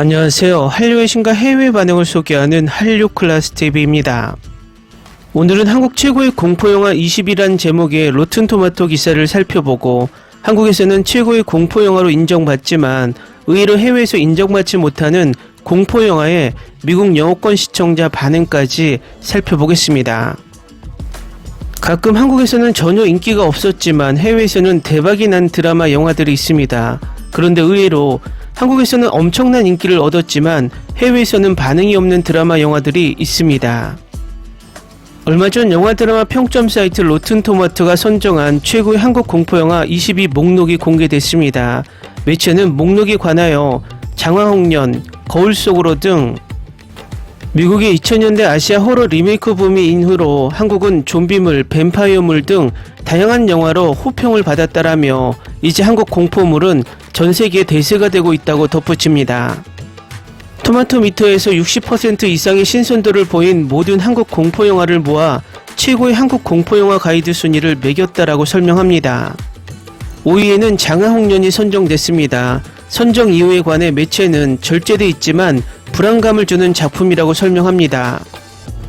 안녕하세요. 한류의 신과 해외 반응을 소개하는 한류 클래스 TV입니다. 오늘은 한국 최고의 공포영화 20이란 제목의 로튼 토마토 기사를 살펴보고 한국에서는 최고의 공포영화로 인정받지만 의외로 해외에서 인정받지 못하는 공포영화의 미국 영어권 시청자 반응까지 살펴보겠습니다. 가끔 한국에서는 전혀 인기가 없었지만 해외에서는 대박이 난 드라마 영화들이 있습니다. 그런데 의외로 한국에서는 엄청난 인기를 얻었지만 해외에서는 반응이 없는 드라마 영화들이 있습니다. 얼마 전 영화 드라마 평점 사이트 로튼 토마토가 선정한 최고의 한국 공포영화 22 목록이 공개됐습니다. 매체는 목록에 관하여 장화홍련, 거울 속으로 등 미국의 2000년대 아시아 호러 리메이크 붐이 인후로 한국은 좀비물, 뱀파이어물 등 다양한 영화로 호평을 받았다라며 이제 한국 공포물은 전 세계 대세가 되고 있다고 덧붙입니다. 토마토 미터에서 60% 이상의 신선도를 보인 모든 한국 공포 영화를 모아 최고의 한국 공포 영화 가이드 순위를 매겼다라고 설명합니다. 5위에는 장하홍련이 선정됐습니다. 선정 이유에 관해 매체는 절제돼 있지만 불안감을 주는 작품이라고 설명합니다.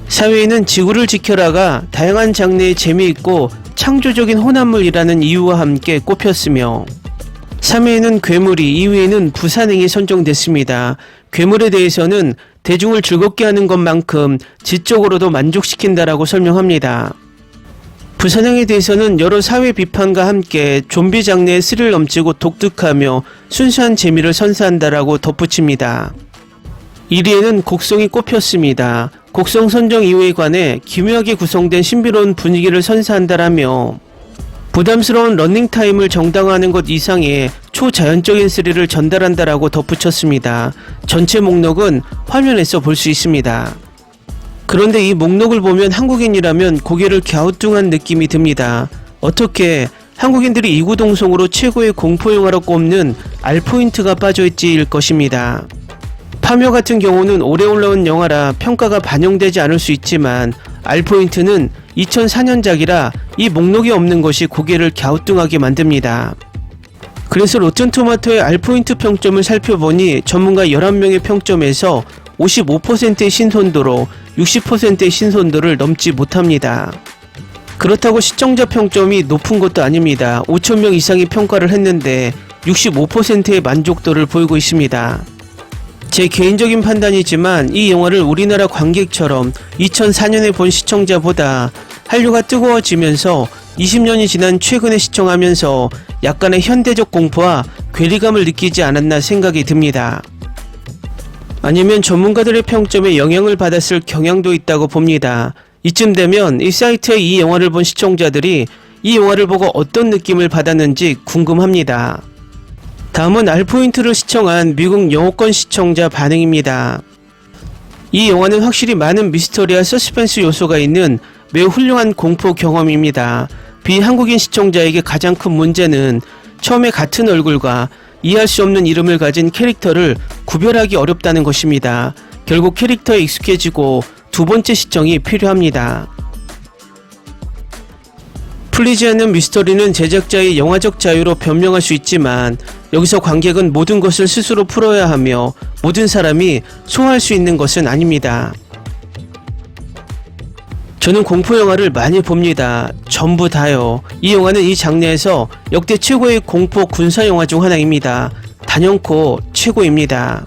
4위에는 지구를 지켜라가 다양한 장르의 재미있고 창조적인 혼합물이라는 이유와 함께 꼽혔으며 3위에는 괴물이, 2위에는 부산행이 선정됐습니다. 괴물에 대해서는 대중을 즐겁게 하는 것만큼 지적으로도 만족시킨다라고 설명합니다. 부산행에 대해서는 여러 사회 비판과 함께 좀비 장르의 스릴 넘치고 독특하며 순수한 재미를 선사한다라고 덧붙입니다. 1위에는 곡성이 꼽혔습니다. 곡성 선정 이유에 관해 기묘하게 구성된 신비로운 분위기를 선사한다라며 부담스러운 러닝타임을 정당화하는 것 이상의 초자연적인 스릴을 전달한다라고 덧붙였습니다. 전체 목록은 화면에서 볼 수 있습니다. 그런데 이 목록을 보면 한국인이라면 고개를 갸우뚱한 느낌이 듭니다. 어떻게 한국인들이 이구동성으로 최고의 공포영화로 꼽는 알포인트가 빠져있지일 것입니다. 파묘 같은 경우는 올해 올라온 영화라 평가가 반영되지 않을 수 있지만 알포인트는 2004년작이라 이 목록이 없는 것이 고개를 갸우뚱하게 만듭니다. 그래서 로튼토마토의 알포인트 평점을 살펴보니 전문가 11명의 평점에서 55%의 신선도로 60%의 신선도를 넘지 못합니다. 그렇다고 시청자 평점이 높은 것도 아닙니다. 5천명 이상이 평가를 했는데 65%의 만족도를 보이고 있습니다. 제 개인적인 판단이지만 이 영화를 우리나라 관객처럼 2004년에 본 시청자보다 한류가 뜨거워지면서 20년이 지난 최근에 시청하면서 약간의 현대적 공포와 괴리감을 느끼지 않았나 생각이 듭니다. 아니면 전문가들의 평점에 영향을 받았을 경향도 있다고 봅니다. 이쯤 되면 이 사이트에 이 영화를 본 시청자들이 이 영화를 보고 어떤 느낌을 받았는지 궁금합니다. 다음은 알포인트를 시청한 미국 영어권 시청자 반응입니다. 이 영화는 확실히 많은 미스터리와 서스펜스 요소가 있는 매우 훌륭한 공포 경험입니다. 비한국인 시청자에게 가장 큰 문제는 처음에 같은 얼굴과 이해할 수 없는 이름을 가진 캐릭터를 구별하기 어렵다는 것입니다. 결국 캐릭터에 익숙해지고 두 번째 시청이 필요합니다. 풀리지 않는 미스터리는 제작자의 영화적 자유로 변명할 수 있지만 여기서 관객은 모든 것을 스스로 풀어야 하며 모든 사람이 소화할 수 있는 것은 아닙니다. 저는 공포 영화를 많이 봅니다. 전부 다요. 이 영화는 이 장르에서 역대 최고의 공포 군사 영화 중 하나입니다. 단연코 최고입니다.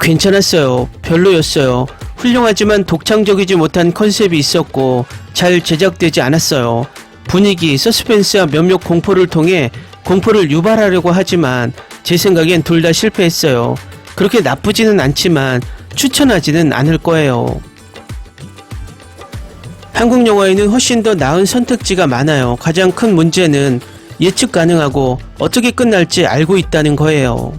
괜찮았어요. 별로였어요. 훌륭하지만 독창적이지 못한 컨셉이 있었고 잘 제작되지 않았어요. 분위기, 서스펜스와 몇몇 공포를 통해 공포를 유발하려고 하지만 제 생각엔 둘 다 실패했어요. 그렇게 나쁘지는 않지만 추천하지는 않을 거예요. 한국 영화에는 훨씬 더 나은 선택지가 많아요. 가장 큰 문제는 예측 가능하고 어떻게 끝날지 알고 있다는 거예요.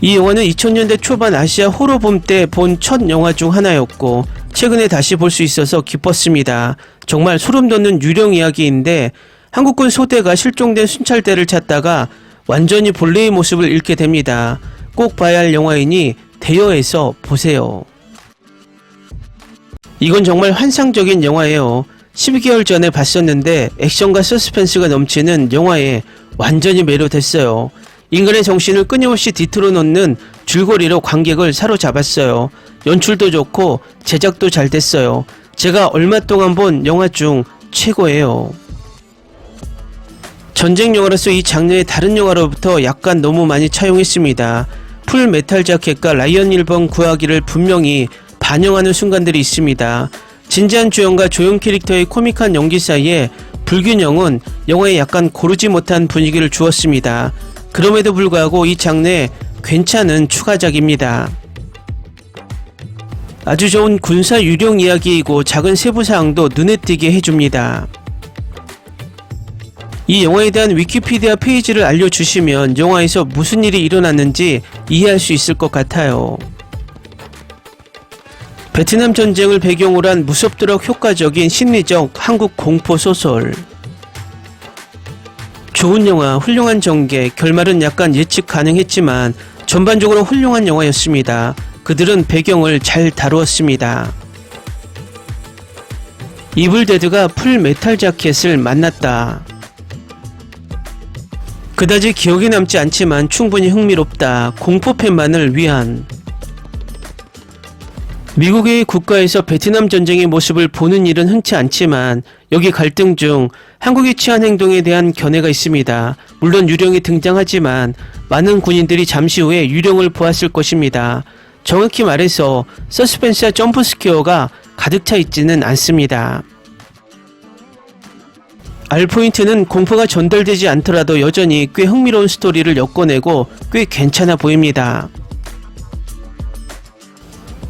이 영화는 2000년대 초반 아시아 호러붐 때본 첫 영화 중 하나였고 최근에 다시 볼 수 있어서 기뻤습니다. 정말 소름 돋는 유령 이야기인데 한국군 소대가 실종된 순찰대를 찾다가 완전히 본래의 모습을 잃게 됩니다. 꼭 봐야 할 영화이니 대여해서 보세요. 이건 정말 환상적인 영화예요. 12개월 전에 봤었는데 액션과 서스펜스가 넘치는 영화에 완전히 매료됐어요. 인간의 정신을 끊임없이 뒤틀어 놓는 줄거리로 관객을 사로잡았어요. 연출도 좋고 제작도 잘 됐어요. 제가 얼마 동안 본 영화 중 최고예요. 전쟁 영화로서 이 장르의 다른 영화로부터 약간 너무 많이 차용했습니다. 풀 메탈 자켓과 라이언 1번 구하기를 분명히 반영하는 순간들이 있습니다. 진지한 주연과 조연 캐릭터의 코믹한 연기 사이에 불균형은 영화에 약간 고르지 못한 분위기를 주었습니다. 그럼에도 불구하고 이 장르에 괜찮은 추가작입니다. 아주 좋은 군사 유령 이야기이고 작은 세부 사항도 눈에 띄게 해줍니다. 이 영화에 대한 위키피디아 페이지를 알려주시면 영화에서 무슨 일이 일어났는지 이해할 수 있을 것 같아요. 베트남 전쟁을 배경으로 한 무섭도록 효과적인 심리적 한국 공포 소설. 좋은 영화, 훌륭한 전개, 결말은 약간 예측 가능했지만 전반적으로 훌륭한 영화였습니다. 그들은 배경을 잘 다루었습니다. 이블데드가 풀 메탈 자켓을 만났다. 그다지 기억에 남지 않지만 충분히 흥미롭다. 공포 팬만을 위한. 미국의 국가에서 베트남 전쟁의 모습을 보는 일은 흔치 않지만 여기 갈등 중 한국이 취한 행동에 대한 견해가 있습니다. 물론 유령이 등장하지만 많은 군인들이 잠시 후에 유령을 보았을 것입니다. 정확히 말해서 서스펜스와 점프 스퀘어가 가득 차 있지는 않습니다. 알포인트는 공포가 전달되지 않더라도 여전히 꽤 흥미로운 스토리를 엮어내고 꽤 괜찮아 보입니다.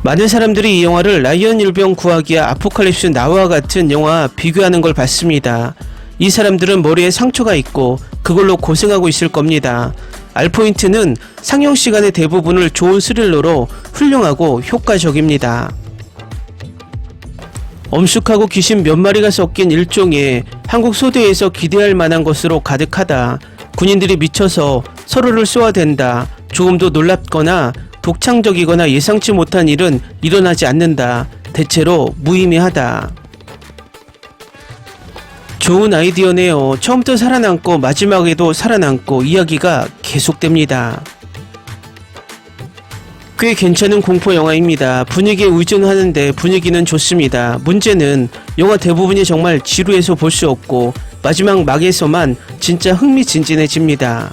많은 사람들이 이 영화를 라이언 일병 구하기와 아포칼립스 나와 같은 영화와 비교하는 걸 봤습니다. 이 사람들은 머리에 상처가 있고 그걸로 고생하고 있을 겁니다. 알포인트는 상영 시간의 대부분을 좋은 스릴러로 훌륭하고 효과적입니다. 엄숙하고 귀신 몇 마리가 섞인 일종의 한국 소대에서 기대할 만한 것으로 가득하다. 군인들이 미쳐서 서로를 쏘아댄다. 조금도 놀랍거나 독창적이거나 예상치 못한 일은 일어나지 않는다. 대체로 무의미하다. 좋은 아이디어네요. 처음부터 살아남고 마지막에도 살아남고 이야기가 계속됩니다. 꽤 괜찮은 공포 영화입니다. 분위기에 의존하는데 분위기는 좋습니다. 문제는 영화 대부분이 정말 지루해서 볼 수 없고 마지막 막에서만 진짜 흥미진진해집니다.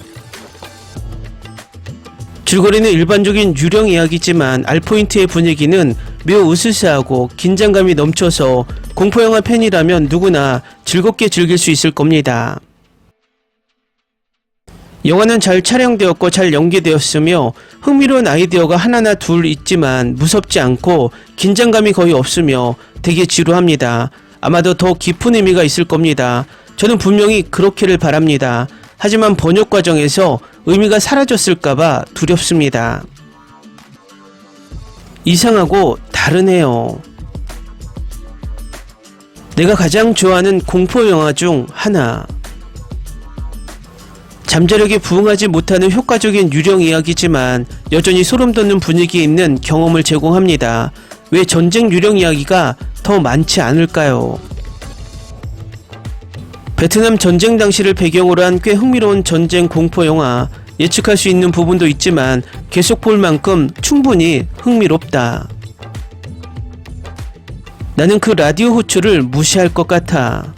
줄거리는 일반적인 유령 이야기지만 알포인트의 분위기는 매우 으스스하고 긴장감이 넘쳐서 공포영화 팬이라면 누구나 즐겁게 즐길 수 있을 겁니다. 영화는 잘 촬영되었고 잘 연기되었으며 흥미로운 아이디어가 하나나 둘 있지만 무섭지 않고 긴장감이 거의 없으며 되게 지루합니다. 아마도 더 깊은 의미가 있을 겁니다. 저는 분명히 그렇기를 바랍니다. 하지만 번역 과정에서 의미가 사라졌을까봐 두렵습니다. 이상하고 다르네요. 내가 가장 좋아하는 공포 영화 중 하나. 잠자력에 부응하지 못하는 효과적인 유령 이야기지만 여전히 소름 돋는 분위기에 있는 경험을 제공합니다. 왜 전쟁 유령 이야기가 더 많지 않을까요? 베트남 전쟁 당시를 배경으로 한 꽤 흥미로운 전쟁 공포 영화. 예측할 수 있는 부분도 있지만 계속 볼 만큼 충분히 흥미롭다. 나는 그 라디오 호출을 무시할 것 같아.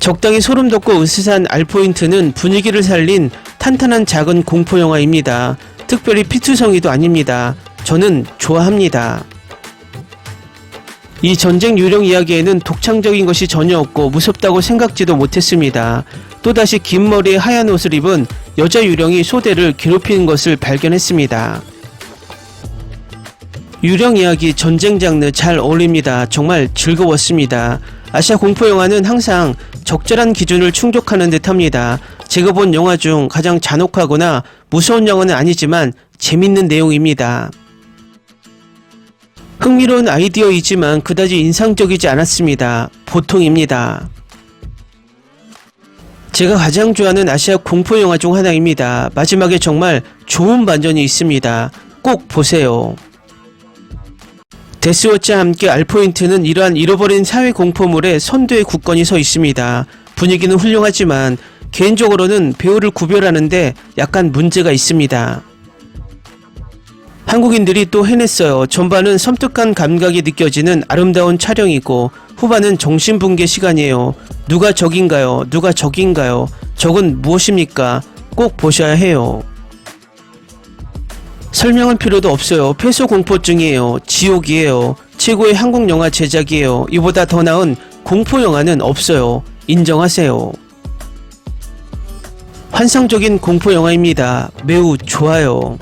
적당히 소름 돋고 으스스한 알포인트는 분위기를 살린 탄탄한 작은 공포 영화입니다. 특별히 피투성이도 아닙니다. 저는 좋아합니다. 이 전쟁 유령 이야기에는 독창적인 것이 전혀 없고 무섭다고 생각지도 못했습니다. 또다시 긴 머리에 하얀 옷을 입은 여자 유령이 소대를 괴롭히는 것을 발견했습니다. 유령 이야기 전쟁 장르 잘 어울립니다. 정말 즐거웠습니다. 아시아 공포 영화는 항상 적절한 기준을 충족하는 듯 합니다. 제가 본 영화 중 가장 잔혹하거나 무서운 영화는 아니지만 재밌는 내용입니다. 흥미로운 아이디어이지만 그다지 인상적이지 않았습니다. 보통입니다. 제가 가장 좋아하는 아시아 공포 영화 중 하나입니다. 마지막에 정말 좋은 반전이 있습니다. 꼭 보세요. 데스워치와 함께 알포인트는 이러한 잃어버린 사회 공포물의 선두에 굳건히 서 있습니다. 분위기는 훌륭하지만 개인적으로는 배우를 구별하는데 약간 문제가 있습니다. 한국인들이 또 해냈어요. 전반은 섬뜩한 감각이 느껴지는 아름다운 촬영이고 후반은 정신붕괴 시간이에요. 누가 적인가요? 누가 적인가요? 적은 무엇입니까? 꼭 보셔야 해요. 설명할 필요도 없어요. 폐소 공포증이에요. 지옥이에요. 최고의 한국 영화 제작이에요. 이보다 더 나은 공포 영화는 없어요. 인정하세요. 환상적인 공포 영화입니다. 매우 좋아요.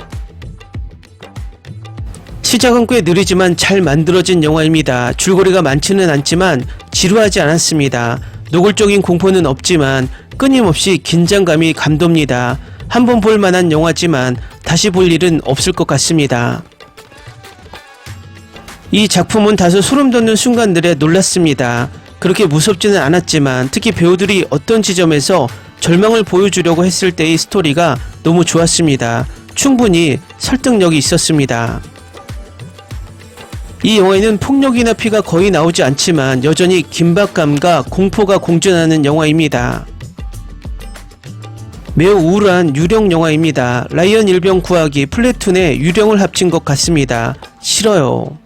시작은 꽤 느리지만 잘 만들어진 영화입니다. 줄거리가 많지는 않지만 지루하지 않았습니다. 노골적인 공포는 없지만 끊임없이 긴장감이 감돕니다. 한번 볼 만한 영화지만 다시 볼 일은 없을 것 같습니다. 이 작품은 다소 소름 돋는 순간들에 놀랐습니다. 그렇게 무섭지는 않았지만 특히 배우들이 어떤 지점에서 절망을 보여주려고 했을 때의 스토리가 너무 좋았습니다. 충분히 설득력이 있었습니다. 이 영화에는 폭력이나 피가 거의 나오지 않지만 여전히 긴박감과 공포가 공존하는 영화입니다. 매우 우울한 유령 영화입니다. 라이언 일병 구하기 플래툰에 유령을 합친 것 같습니다. 싫어요.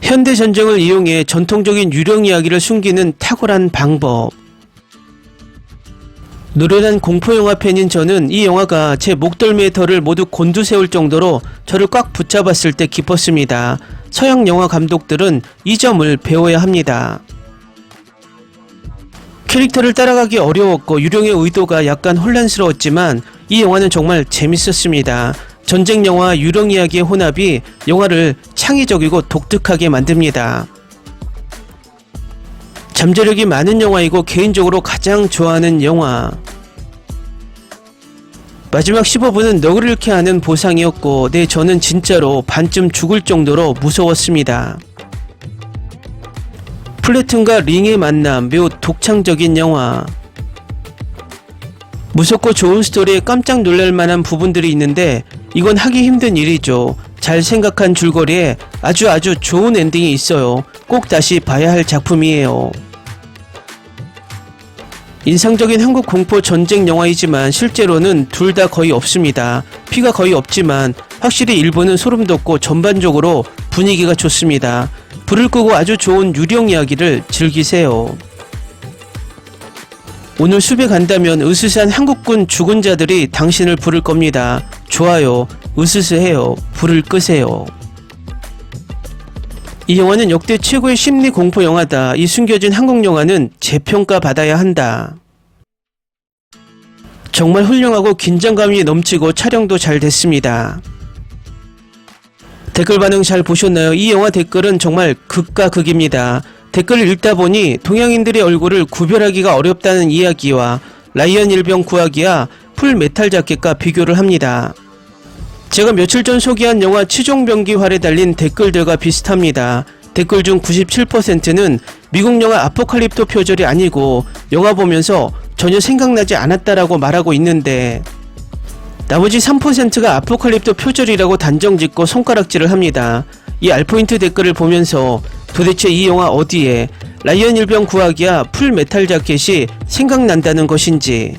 현대 전쟁을 이용해 전통적인 유령 이야기를 숨기는 탁월한 방법. 노련한 공포영화 팬인 저는 이 영화가 제 목덜미의 털을 모두 곤두세울 정도로 저를 꽉 붙잡았을 때 기뻤습니다. 서양 영화 감독들은 이 점을 배워야 합니다. 캐릭터를 따라가기 어려웠고 유령의 의도가 약간 혼란스러웠지만 이 영화는 정말 재밌었습니다. 전쟁 영화 유령 이야기의 혼합이 영화를 창의적이고 독특하게 만듭니다. 잠재력이 많은 영화이고 개인적으로 가장 좋아하는 영화. 마지막 15분은 너구리 잃게 하는 보상이었고, 네, 저는 진짜로 반쯤 죽을 정도로 무서웠습니다. 플래툰과 링의 만남, 매우 독창적인 영화. 무섭고 좋은 스토리에 깜짝 놀랄 만한 부분들이 있는데, 이건 하기 힘든 일이죠. 잘 생각한 줄거리에 아주 아주 좋은 엔딩이 있어요. 꼭 다시 봐야 할 작품이에요. 인상적인 한국 공포 전쟁 영화이지만 실제로는 둘 다 거의 없습니다. 피가 거의 없지만 확실히 일본은 소름 돋고 전반적으로 분위기가 좋습니다. 불을 끄고 아주 좋은 유령 이야기를 즐기세요. 오늘 숲에 간다면 으스스한 한국군 죽은 자들이 당신을 부를 겁니다. 좋아요. 으스스해요. 불을 끄세요. 이 영화는 역대 최고의 심리 공포 영화다. 이 숨겨진 한국 영화는 재평가 받아야 한다. 정말 훌륭하고 긴장감이 넘치고 촬영도 잘 됐습니다. 댓글 반응 잘 보셨나요? 이 영화 댓글은 정말 극과 극입니다. 댓글을 읽다 보니 동양인들의 얼굴을 구별하기가 어렵다는 이야기와 라이언 일병 구하기와 풀 메탈 자켓과 비교를 합니다. 제가 며칠 전 소개한 영화 치종병기활에 달린 댓글들과 비슷합니다. 댓글 중 97%는 미국 영화 아포칼립토 표절이 아니고 영화 보면서 전혀 생각나지 않았다라고 말하고 있는데 나머지 3%가 아포칼립토 표절이라고 단정짓고 손가락질을 합니다. 이 알포인트 댓글을 보면서 도대체 이 영화 어디에 라이언 일병 구하기야 풀 메탈 자켓이 생각난다는 것인지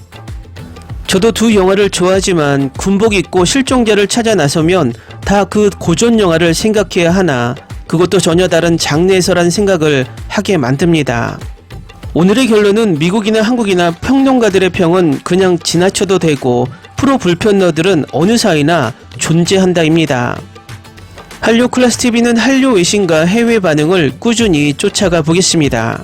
저도 두 영화를 좋아하지만 군복 입고 실종자를 찾아 나서면 다 그 고전 영화를 생각해야 하나 그것도 전혀 다른 장르에서란 생각을 하게 만듭니다. 오늘의 결론은 미국이나 한국이나 평론가들의 평은 그냥 지나쳐도 되고 프로 불편러들은 어느 사이나 존재한다입니다. 한류 클래스 TV는 한류 외신과 해외 반응을 꾸준히 쫓아가 보겠습니다.